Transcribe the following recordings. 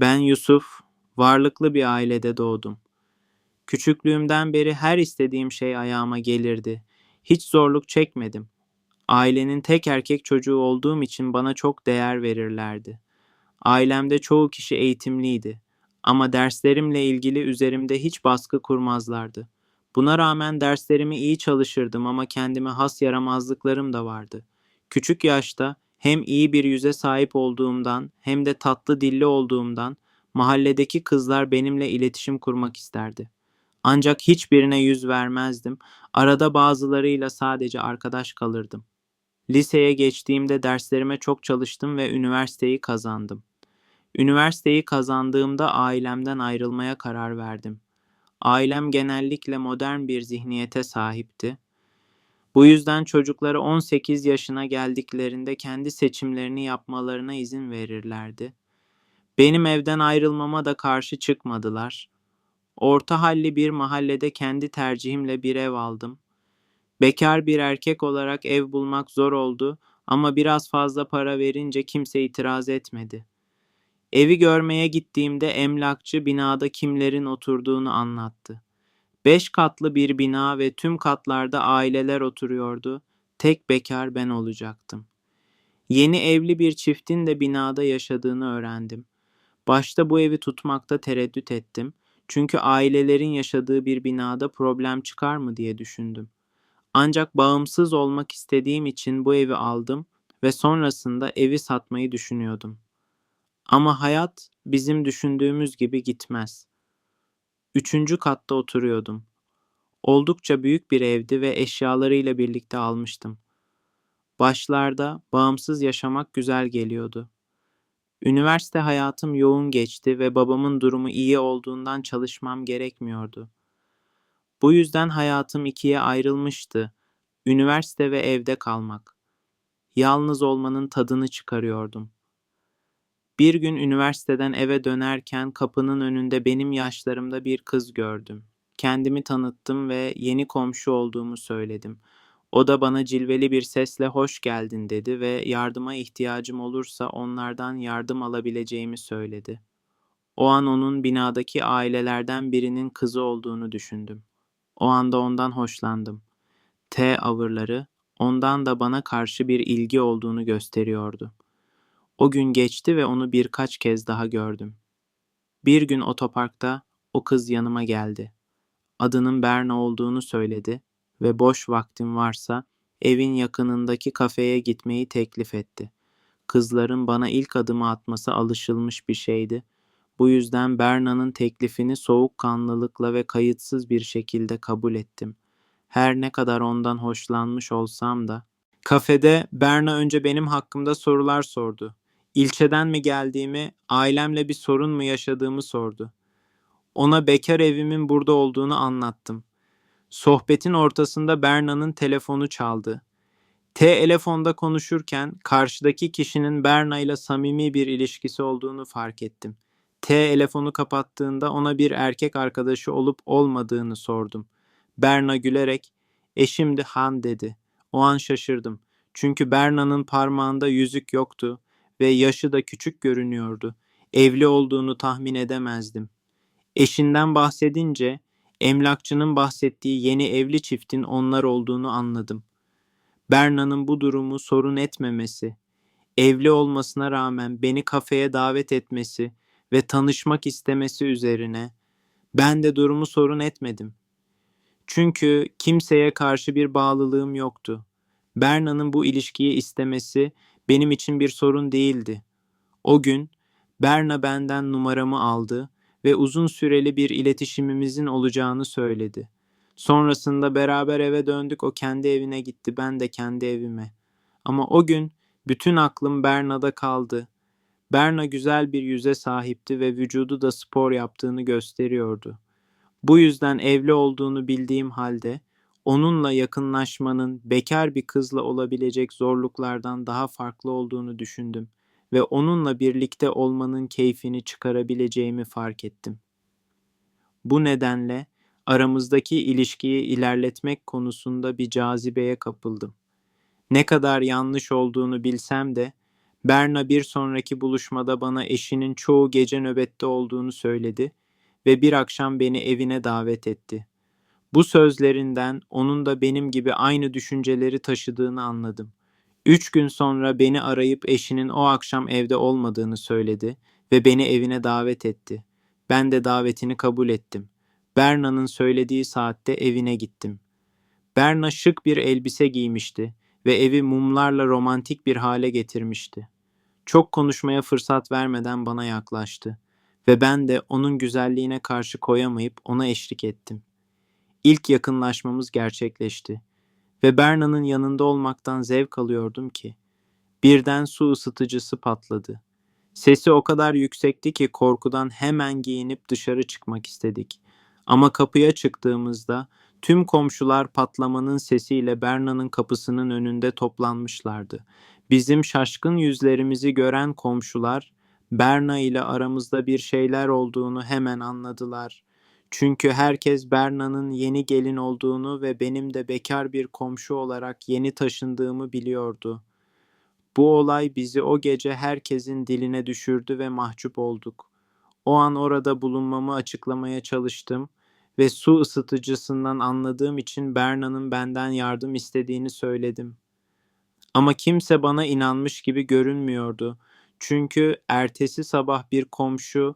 Ben Yusuf, varlıklı bir ailede doğdum. Küçüklüğümden beri her istediğim şey ayağıma gelirdi. Hiç zorluk çekmedim. Ailenin tek erkek çocuğu olduğum için bana çok değer verirlerdi. Ailemde çoğu kişi eğitimliydi ama derslerimle ilgili üzerimde hiç baskı kurmazlardı. Buna rağmen derslerimi iyi çalışırdım ama kendime has yaramazlıklarım da vardı. Küçük yaşta hem iyi bir yüze sahip olduğumdan hem de tatlı dilli olduğumdan mahalledeki kızlar benimle iletişim kurmak isterdi. Ancak hiçbirine yüz vermezdim. Arada bazılarıyla sadece arkadaş kalırdım. Liseye geçtiğimde derslerime çok çalıştım ve üniversiteyi kazandım. Üniversiteyi kazandığımda ailemden ayrılmaya karar verdim. Ailem genellikle modern bir zihniyete sahipti. Bu yüzden çocuklara 18 yaşına geldiklerinde kendi seçimlerini yapmalarına izin verirlerdi. Benim evden ayrılmama da karşı çıkmadılar. Orta halli bir mahallede kendi tercihimle bir ev aldım. Bekar bir erkek olarak ev bulmak zor oldu ama biraz fazla para verince kimse itiraz etmedi. Evi görmeye gittiğimde emlakçı binada kimlerin oturduğunu anlattı. Beş katlı bir bina ve tüm katlarda aileler oturuyordu. Tek bekar ben olacaktım. Yeni evli bir çiftin de binada yaşadığını öğrendim. Başta bu evi tutmakta tereddüt ettim. Çünkü ailelerin yaşadığı bir binada problem çıkar mı diye düşündüm. Ancak bağımsız olmak istediğim için bu evi aldım ve sonrasında evi satmayı düşünüyordum. Ama hayat bizim düşündüğümüz gibi gitmez. Üçüncü katta oturuyordum. Oldukça büyük bir evdi ve eşyalarıyla birlikte almıştım. Başlarda bağımsız yaşamak güzel geliyordu. Üniversite hayatım yoğun geçti ve babamın durumu iyi olduğundan çalışmam gerekmiyordu. Bu yüzden hayatım ikiye ayrılmıştı. Üniversite ve evde kalmak. Yalnız olmanın tadını çıkarıyordum. Bir gün üniversiteden eve dönerken kapının önünde benim yaşlarımda bir kız gördüm. Kendimi tanıttım ve yeni komşu olduğumu söyledim. O da bana cilveli bir sesle hoş geldin dedi ve yardıma ihtiyacım olursa onlardan yardım alabileceğimi söyledi. O an onun binadaki ailelerden birinin kızı olduğunu düşündüm. O anda ondan hoşlandım. T avırları ondan da bana karşı bir ilgi olduğunu gösteriyordu. O gün geçti ve onu birkaç kez daha gördüm. Bir gün otoparkta o kız yanıma geldi. Adının Berna olduğunu söyledi ve boş vaktim varsa evin yakınındaki kafeye gitmeyi teklif etti. Kızların bana ilk adımı atması alışılmış bir şeydi. Bu yüzden Berna'nın teklifini soğukkanlılıkla ve kayıtsız bir şekilde kabul ettim. Her ne kadar ondan hoşlanmış olsam da. Kafede Berna önce benim hakkımda sorular sordu. İlçeden mi geldiğimi, ailemle bir sorun mu yaşadığımı sordu. Ona bekar evimin burada olduğunu anlattım. Sohbetin ortasında Berna'nın telefonu çaldı. Telefonda konuşurken karşıdaki kişinin Berna ile samimi bir ilişkisi olduğunu fark ettim. Telefonu kapattığında ona bir erkek arkadaşı olup olmadığını sordum. Berna gülerek eşimdi Han dedi. O an şaşırdım. Çünkü Berna'nın parmağında yüzük yoktu ve yaşı da küçük görünüyordu. Evli olduğunu tahmin edemezdim. Eşinden bahsedince emlakçının bahsettiği yeni evli çiftin onlar olduğunu anladım. Berna'nın bu durumu sorun etmemesi, evli olmasına rağmen beni kafeye davet etmesi ve tanışmak istemesi üzerine ben de durumu sorun etmedim. Çünkü kimseye karşı bir bağlılığım yoktu. Berna'nın bu ilişkiyi istemesi benim için bir sorun değildi. O gün Berna benden numaramı aldı ve uzun süreli bir iletişimimizin olacağını söyledi. Sonrasında beraber eve döndük. O kendi evine gitti, ben de kendi evime. Ama o gün bütün aklım Berna'da kaldı. Berna güzel bir yüze sahipti ve vücudu da spor yaptığını gösteriyordu. Bu yüzden evli olduğunu bildiğim halde onunla yakınlaşmanın bekar bir kızla olabilecek zorluklardan daha farklı olduğunu düşündüm ve onunla birlikte olmanın keyfini çıkarabileceğimi fark ettim. Bu nedenle aramızdaki ilişkiyi ilerletmek konusunda bir cazibeye kapıldım. Ne kadar yanlış olduğunu bilsem de Berna bir sonraki buluşmada bana eşinin çoğu gece nöbette olduğunu söyledi ve bir akşam beni evine davet etti. Bu sözlerinden onun da benim gibi aynı düşünceleri taşıdığını anladım. Üç gün sonra beni arayıp eşinin o akşam evde olmadığını söyledi ve beni evine davet etti. Ben de davetini kabul ettim. Berna'nın söylediği saatte evine gittim. Berna şık bir elbise giymişti ve evi mumlarla romantik bir hale getirmişti. Çok konuşmaya fırsat vermeden bana yaklaştı ve ben de onun güzelliğine karşı koyamayıp ona eşlik ettim. İlk yakınlaşmamız gerçekleşti ve Berna'nın yanında olmaktan zevk alıyordum ki birden su ısıtıcısı patladı. Sesi o kadar yüksekti ki korkudan hemen giyinip dışarı çıkmak istedik. Ama kapıya çıktığımızda tüm komşular patlamanın sesiyle Berna'nın kapısının önünde toplanmışlardı. Bizim şaşkın yüzlerimizi gören komşular Berna ile aramızda bir şeyler olduğunu hemen anladılar. Çünkü herkes Berna'nın yeni gelin olduğunu ve benim de bekar bir komşu olarak yeni taşındığımı biliyordu. Bu olay bizi o gece herkesin diline düşürdü ve mahcup olduk. O an orada bulunmamı açıklamaya çalıştım ve su ısıtıcısından anladığım için Berna'nın benden yardım istediğini söyledim. Ama kimse bana inanmış gibi görünmüyordu. Çünkü ertesi sabah bir komşu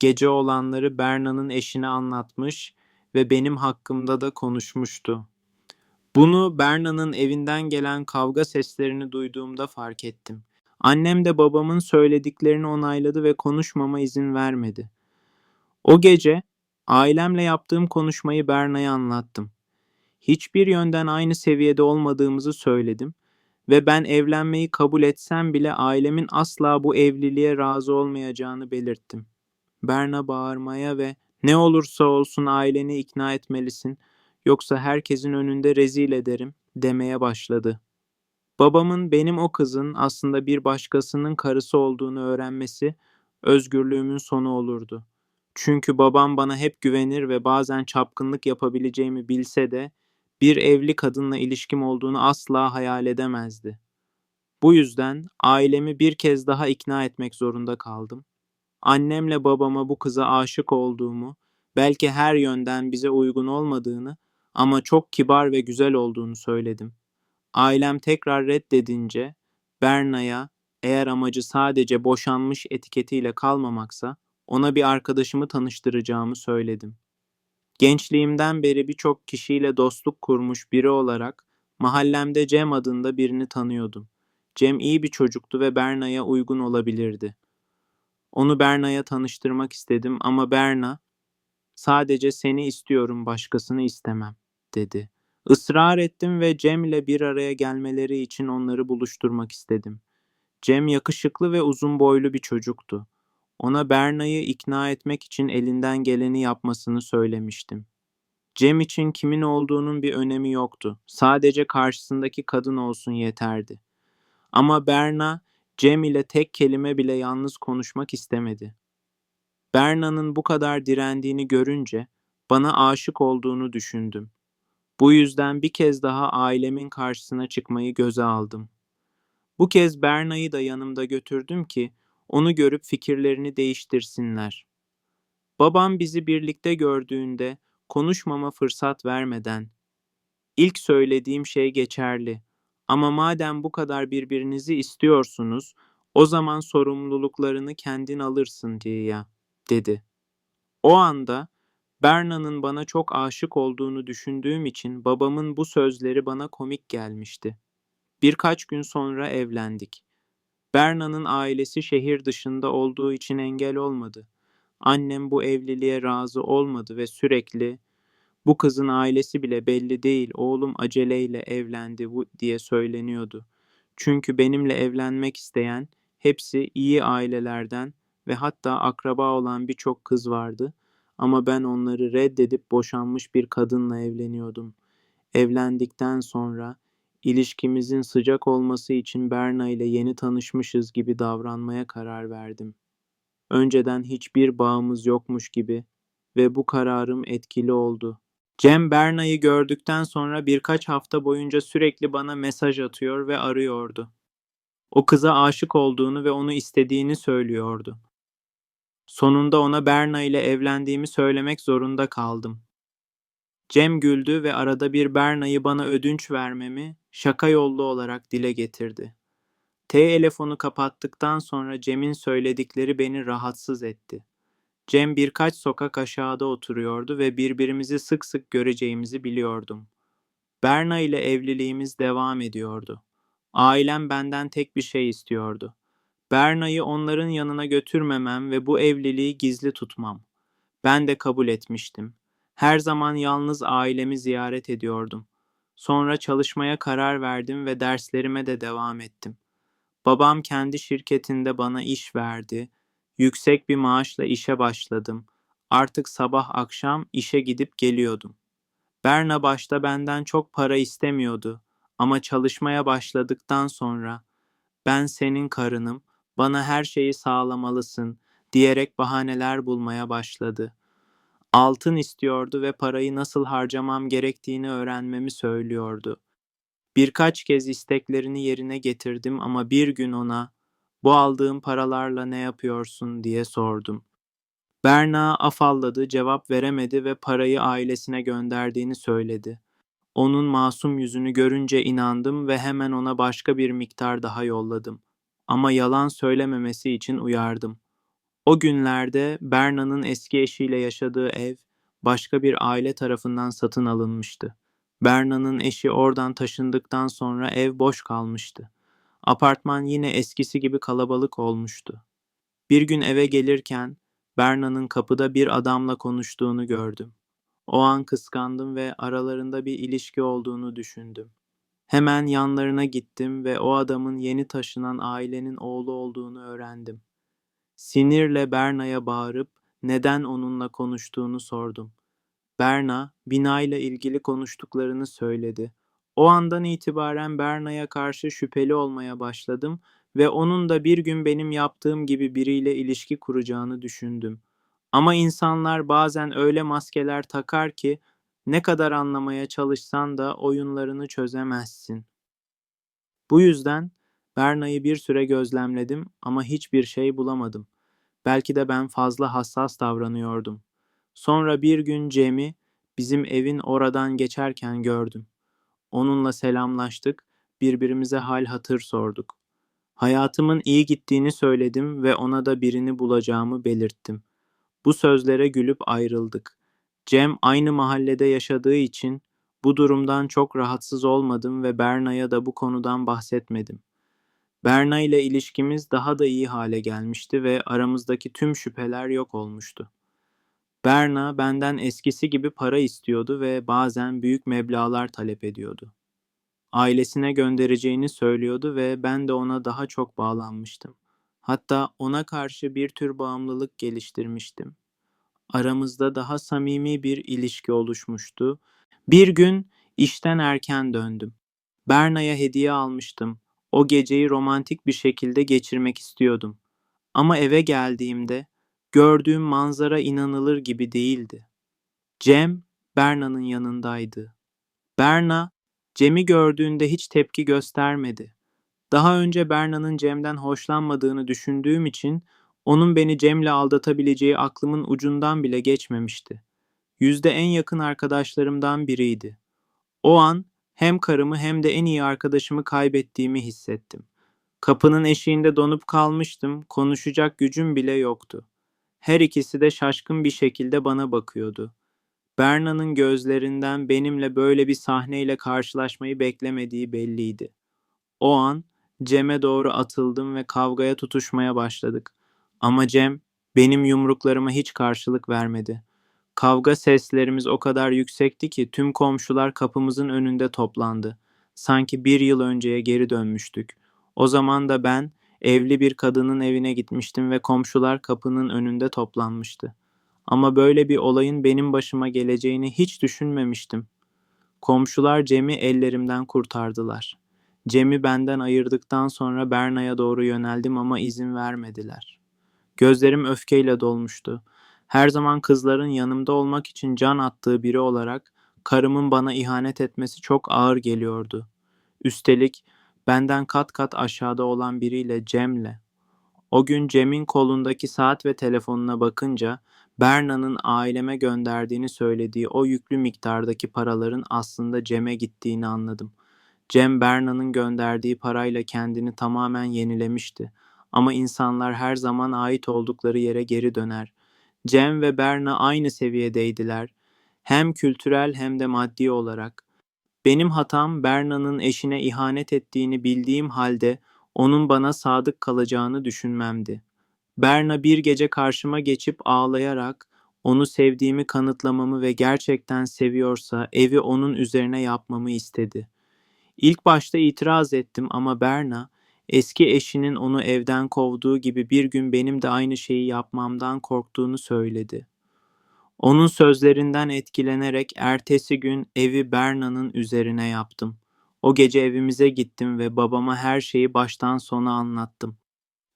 gece olanları Berna'nın eşine anlatmış ve benim hakkımda da konuşmuştu. Bunu Berna'nın evinden gelen kavga seslerini duyduğumda fark ettim. Annem de babamın söylediklerini onayladı ve konuşmama izin vermedi. O gece ailemle yaptığım konuşmayı Berna'ya anlattım. Hiçbir yönden aynı seviyede olmadığımızı söyledim ve ben evlenmeyi kabul etsem bile ailemin asla bu evliliğe razı olmayacağını belirttim. Berna bağırmaya ve ne olursa olsun aileni ikna etmelisin yoksa herkesin önünde rezil ederim demeye başladı. Babamın benim o kızın aslında bir başkasının karısı olduğunu öğrenmesi özgürlüğümün sonu olurdu. Çünkü babam bana hep güvenir ve bazen çapkınlık yapabileceğimi bilse de bir evli kadınla ilişkim olduğunu asla hayal edemezdi. Bu yüzden ailemi bir kez daha ikna etmek zorunda kaldım. Annemle babama bu kıza aşık olduğumu, belki her yönden bize uygun olmadığını ama çok kibar ve güzel olduğunu söyledim. Ailem tekrar reddedince Berna'ya eğer amacı sadece boşanmış etiketiyle kalmamaksa ona bir arkadaşımı tanıştıracağımı söyledim. Gençliğimden beri birçok kişiyle dostluk kurmuş biri olarak mahallemde Cem adında birini tanıyordum. Cem iyi bir çocuktu ve Berna'ya uygun olabilirdi. Onu Berna'ya tanıştırmak istedim ama Berna sadece seni istiyorum başkasını istemem dedi. Israr ettim ve Cem ile bir araya gelmeleri için onları buluşturmak istedim. Cem yakışıklı ve uzun boylu bir çocuktu. Ona Berna'yı ikna etmek için elinden geleni yapmasını söylemiştim. Cem için kimin olduğunun bir önemi yoktu. Sadece karşısındaki kadın olsun yeterdi. Ama Berna Cem ile tek kelime bile yalnız konuşmak istemedi. Berna'nın bu kadar direndiğini görünce bana aşık olduğunu düşündüm. Bu yüzden bir kez daha ailemin karşısına çıkmayı göze aldım. Bu kez Berna'yı da yanımda götürdüm ki onu görüp fikirlerini değiştirsinler. Babam bizi birlikte gördüğünde konuşmama fırsat vermeden ilk söylediğim şey geçerli. Ama madem bu kadar birbirinizi istiyorsunuz, o zaman sorumluluklarını kendin alırsın diye ya, dedi. O anda Berna'nın bana çok aşık olduğunu düşündüğüm için babamın bu sözleri bana komik gelmişti. Birkaç gün sonra evlendik. Berna'nın ailesi şehir dışında olduğu için engel olmadı. Annem bu evliliğe razı olmadı ve sürekli bu kızın ailesi bile belli değil, oğlum aceleyle evlendi diye söyleniyordu. Çünkü benimle evlenmek isteyen hepsi iyi ailelerden ve hatta akraba olan birçok kız vardı ama ben onları reddedip boşanmış bir kadınla evleniyordum. Evlendikten sonra ilişkimizin sıcak olması için Berna ile yeni tanışmışız gibi davranmaya karar verdim. Önceden hiçbir bağımız yokmuş gibi ve bu kararım etkili oldu. Cem Berna'yı gördükten sonra birkaç hafta boyunca sürekli bana mesaj atıyor ve arıyordu. O kıza aşık olduğunu ve onu istediğini söylüyordu. Sonunda ona Berna ile evlendiğimi söylemek zorunda kaldım. Cem güldü ve arada bir Berna'yı bana ödünç vermemi şaka yollu olarak dile getirdi. Telefonu kapattıktan sonra Cem'in söyledikleri beni rahatsız etti. Cem birkaç sokak aşağıda oturuyordu ve birbirimizi sık sık göreceğimizi biliyordum. Berna ile evliliğimiz devam ediyordu. Ailem benden tek bir şey istiyordu. Berna'yı onların yanına götürmemem ve bu evliliği gizli tutmam. Ben de kabul etmiştim. Her zaman yalnız ailemi ziyaret ediyordum. Sonra çalışmaya karar verdim ve derslerime de devam ettim. Babam kendi şirketinde bana iş verdi. Yüksek bir maaşla işe başladım. Artık sabah akşam işe gidip geliyordum. Berna başta benden çok para istemiyordu ama çalışmaya başladıktan sonra ben senin karınım, bana her şeyi sağlamalısın diyerek bahaneler bulmaya başladı. Altın istiyordu ve parayı nasıl harcamam gerektiğini öğrenmemi söylüyordu. Birkaç kez isteklerini yerine getirdim ama bir gün ona "Bu aldığım paralarla ne yapıyorsun?" diye sordum. Berna afalladı, cevap veremedi ve parayı ailesine gönderdiğini söyledi. Onun masum yüzünü görünce inandım ve hemen ona başka bir miktar daha yolladım. Ama yalan söylememesi için uyardım. O günlerde Berna'nın eski eşiyle yaşadığı ev başka bir aile tarafından satın alınmıştı. Berna'nın eşi oradan taşındıktan sonra ev boş kalmıştı. Apartman yine eskisi gibi kalabalık olmuştu. Bir gün eve gelirken Berna'nın kapıda bir adamla konuştuğunu gördüm. O an kıskandım ve aralarında bir ilişki olduğunu düşündüm. Hemen yanlarına gittim ve o adamın yeni taşınan ailenin oğlu olduğunu öğrendim. Sinirle Berna'ya bağırıp neden onunla konuştuğunu sordum. Berna, binayla ilgili konuştuklarını söyledi. O andan itibaren Berna'ya karşı şüpheli olmaya başladım ve onun da bir gün benim yaptığım gibi biriyle ilişki kuracağını düşündüm. Ama insanlar bazen öyle maskeler takar ki ne kadar anlamaya çalışsan da oyunlarını çözemezsin. Bu yüzden Berna'yı bir süre gözlemledim ama hiçbir şey bulamadım. Belki de ben fazla hassas davranıyordum. Sonra bir gün Cem'i bizim evin oradan geçerken gördüm. Onunla selamlaştık, birbirimize hal hatır sorduk. Hayatımın iyi gittiğini söyledim ve ona da birini bulacağımı belirttim. Bu sözlere gülüp ayrıldık. Cem aynı mahallede yaşadığı için bu durumdan çok rahatsız olmadım ve Berna'ya da bu konudan bahsetmedim. Berna ile ilişkimiz daha da iyi hale gelmişti ve aramızdaki tüm şüpheler yok olmuştu. Berna benden eskisi gibi para istiyordu ve bazen büyük meblağlar talep ediyordu. Ailesine göndereceğini söylüyordu ve ben de ona daha çok bağlanmıştım. Hatta ona karşı bir tür bağımlılık geliştirmiştim. Aramızda daha samimi bir ilişki oluşmuştu. Bir gün işten erken döndüm. Berna'ya hediye almıştım. O geceyi romantik bir şekilde geçirmek istiyordum. Ama eve geldiğimde gördüğüm manzara inanılır gibi değildi. Cem Berna'nın yanındaydı. Berna Cem'i gördüğünde hiç tepki göstermedi. Daha önce Berna'nın Cem'den hoşlanmadığını düşündüğüm için onun beni Cem'le aldatabileceği aklımın ucundan bile geçmemişti. Yüzde en yakın arkadaşlarımdan biriydi. O an hem karımı hem de en iyi arkadaşımı kaybettiğimi hissettim. Kapının eşiğinde donup kalmıştım, konuşacak gücüm bile yoktu. Her ikisi de şaşkın bir şekilde bana bakıyordu. Berna'nın gözlerinden benimle böyle bir sahneyle karşılaşmayı beklemediği belliydi. O an Cem'e doğru atıldım ve kavgaya tutuşmaya başladık. Ama Cem benim yumruklarıma hiç karşılık vermedi. Kavga seslerimiz o kadar yüksekti ki tüm komşular kapımızın önünde toplandı. Sanki bir yıl önceye geri dönmüştük. O zaman da ben evli bir kadının evine gitmiştim ve komşular kapının önünde toplanmıştı. Ama böyle bir olayın benim başıma geleceğini hiç düşünmemiştim. Komşular Cem'i ellerimden kurtardılar. Cem'i benden ayırdıktan sonra Berna'ya doğru yöneldim ama izin vermediler. Gözlerim öfkeyle dolmuştu. Her zaman kızların yanımda olmak için can attığı biri olarak karımın bana ihanet etmesi çok ağır geliyordu. Üstelik Benden kat kat aşağıda olan biriyle Cem'le. O gün Cem'in kolundaki saat ve telefonuna bakınca Berna'nın aileme gönderdiğini söylediği o yüklü miktardaki paraların aslında Cem'e gittiğini anladım. Cem Berna'nın gönderdiği parayla kendini tamamen yenilemişti. Ama insanlar her zaman ait oldukları yere geri döner. Cem ve Berna aynı seviyedeydiler. Hem kültürel hem de maddi olarak. Benim hatam Berna'nın eşine ihanet ettiğini bildiğim halde onun bana sadık kalacağını düşünmemdi. Berna bir gece karşıma geçip ağlayarak onu sevdiğimi kanıtlamamı ve gerçekten seviyorsa evi onun üzerine yapmamı istedi. İlk başta itiraz ettim ama Berna eski eşinin onu evden kovduğu gibi bir gün benim de aynı şeyi yapmamdan korktuğunu söyledi. Onun sözlerinden etkilenerek ertesi gün evi Berna'nın üzerine yaptım. O gece evimize gittim ve babama her şeyi baştan sona anlattım.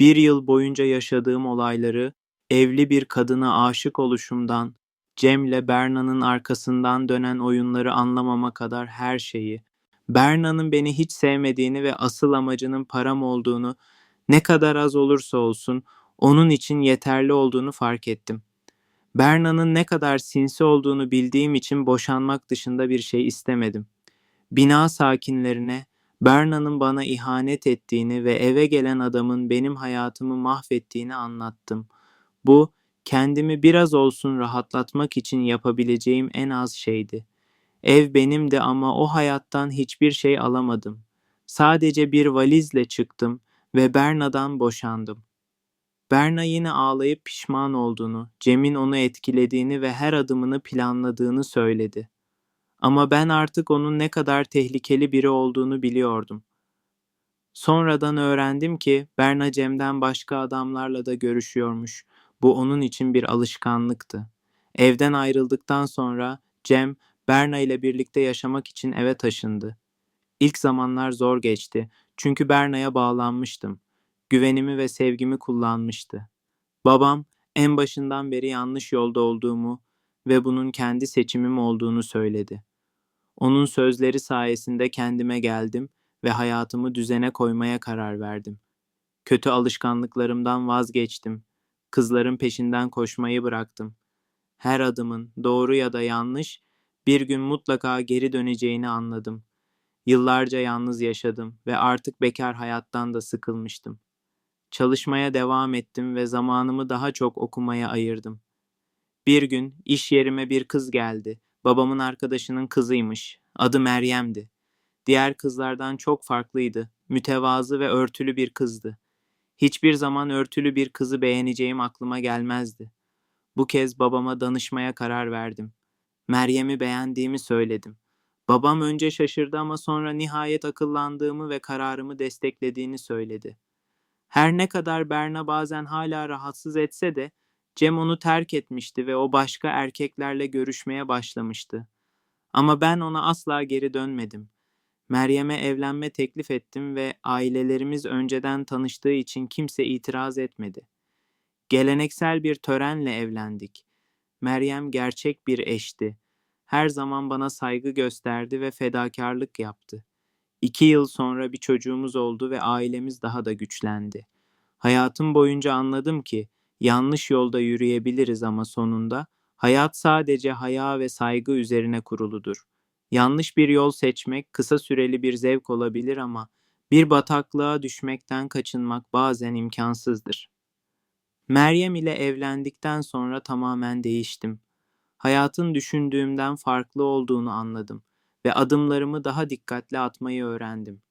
Bir yıl boyunca yaşadığım olayları, evli bir kadına aşık oluşumdan, Cem'le Berna'nın arkasından dönen oyunları anlamama kadar her şeyi, Berna'nın beni hiç sevmediğini ve asıl amacının param olduğunu, ne kadar az olursa olsun onun için yeterli olduğunu fark ettim. Berna'nın ne kadar sinsi olduğunu bildiğim için boşanmak dışında bir şey istemedim. Bina sakinlerine Berna'nın bana ihanet ettiğini ve eve gelen adamın benim hayatımı mahvettiğini anlattım. Bu kendimi biraz olsun rahatlatmak için yapabileceğim en az şeydi. Ev benimdi ama o hayattan hiçbir şey alamadım. Sadece bir valizle çıktım ve Berna'dan boşandım. Berna yine ağlayıp pişman olduğunu, Cem'in onu etkilediğini ve her adımını planladığını söyledi. Ama ben artık onun ne kadar tehlikeli biri olduğunu biliyordum. Sonradan öğrendim ki Berna Cem'den başka adamlarla da görüşüyormuş. Bu onun için bir alışkanlıktı. Evden ayrıldıktan sonra Cem Berna ile birlikte yaşamak için eve taşındı. İlk zamanlar zor geçti çünkü Berna'ya bağlanmıştım. Güvenimi ve sevgimi kullanmıştı. Babam en başından beri yanlış yolda olduğumu ve bunun kendi seçimim olduğunu söyledi. Onun sözleri sayesinde kendime geldim ve hayatımı düzene koymaya karar verdim. Kötü alışkanlıklarımdan vazgeçtim. Kızların peşinden koşmayı bıraktım. Her adımın doğru ya da yanlış bir gün mutlaka geri döneceğini anladım. Yıllarca yalnız yaşadım ve artık bekar hayattan da sıkılmıştım. Çalışmaya devam ettim ve zamanımı daha çok okumaya ayırdım. Bir gün iş yerime bir kız geldi. Babamın arkadaşının kızıymış. Adı Meryem'di. Diğer kızlardan çok farklıydı. Mütevazı ve örtülü bir kızdı. Hiçbir zaman örtülü bir kızı beğeneceğim aklıma gelmezdi. Bu kez babama danışmaya karar verdim. Meryem'i beğendiğimi söyledim. Babam önce şaşırdı ama sonra nihayet akıllandığımı ve kararımı desteklediğini söyledi. Her ne kadar Berna bazen hala rahatsız etse de Cem onu terk etmişti ve o başka erkeklerle görüşmeye başlamıştı. Ama ben ona asla geri dönmedim. Meryem'e evlenme teklif ettim ve ailelerimiz önceden tanıştığı için kimse itiraz etmedi. Geleneksel bir törenle evlendik. Meryem gerçek bir eşti. Her zaman bana saygı gösterdi ve fedakarlık yaptı. İki yıl sonra bir çocuğumuz oldu ve ailemiz daha da güçlendi. Hayatım boyunca anladım ki yanlış yolda yürüyebiliriz ama sonunda hayat sadece haya ve saygı üzerine kuruludur. Yanlış bir yol seçmek kısa süreli bir zevk olabilir ama bir bataklığa düşmekten kaçınmak bazen imkansızdır. Meryem ile evlendikten sonra tamamen değiştim. Hayatın düşündüğümden farklı olduğunu anladım ve adımlarımı daha dikkatli atmayı öğrendim.